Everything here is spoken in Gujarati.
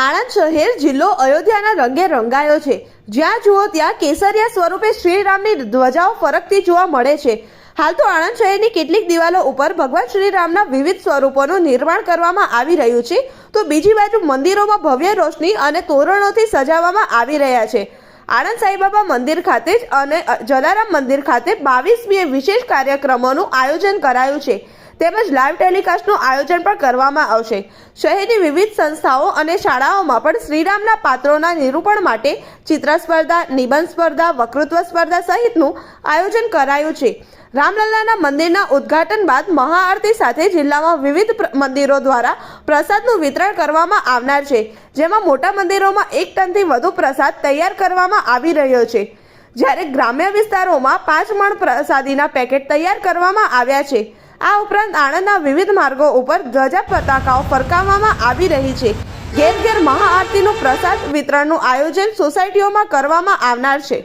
આણંદ શહેર જિલ્લો અયોધ્યાના રંગે રંગાયો છે. જ્યાં જુઓ ત્યાં કેસરિયા સ્વરૂપે શ્રીરામની ધ્વજાઓ ફરકતી જોવા મળે છે. હાલ તો આણંદ શહેરની કેટલીક દિવાલો ઉપર ભગવાન શ્રીરામના વિવિધ સ્વરૂપોનું નિર્માણ કરવામાં આવી રહ્યું છે. તો બીજી બાજુ મંદિરોમાં ભવ્ય રોશની અને તોરણોથી સજાવવામાં આવી રહ્યા છે. આણંદ સાંઈબાબા મંદિર ખાતે જ અને જલારામ મંદિર ખાતે બાવીસમીએ વિશેષ કાર્યક્રમોનું આયોજન કરાયું છે. તેમજ લાઈવ ટેલિકાસ્ટનું આયોજન પણ કરવામાં આવશે. શહેરની વિવિધ સંસ્થાઓ અને શાળાઓમાં પણ શ્રીરામના પાત્રોના નિરૂપણ માટે ચિત્ર સ્પર્ધા, નિબંધ સ્પર્ધા, વક્તૃત્વ સ્પર્ધા સહિતનું આયોજન કરાયું છે. રામલલ્લાના મંદિરના ઉદ્ઘાટન બાદ મહાઆરતી સાથે જિલ્લામાં વિવિધ મંદિરો દ્વારા પ્રસાદનું વિતરણ કરવામાં આવનાર છે, જેમાં મોટા મંદિરોમાં એક ટનથી વધુ પ્રસાદ તૈયાર કરવામાં આવી રહ્યો છે. જ્યારે ગ્રામ્ય વિસ્તારોમાં પાંચ મણ પ્રસાદીના પેકેટ તૈયાર કરવામાં આવ્યા છે આ ઉપરાંત આણંદના વિવિધ માર્ગો ઉપર ધ્વજા પતાકાઓ ફરકાવવામાં આવી રહી છે. ઘેર ઘેર મહાઆરતીનું પ્રસાદ વિતરણનું આયોજન સોસાયટીઓમાં કરવામાં આવનાર છે.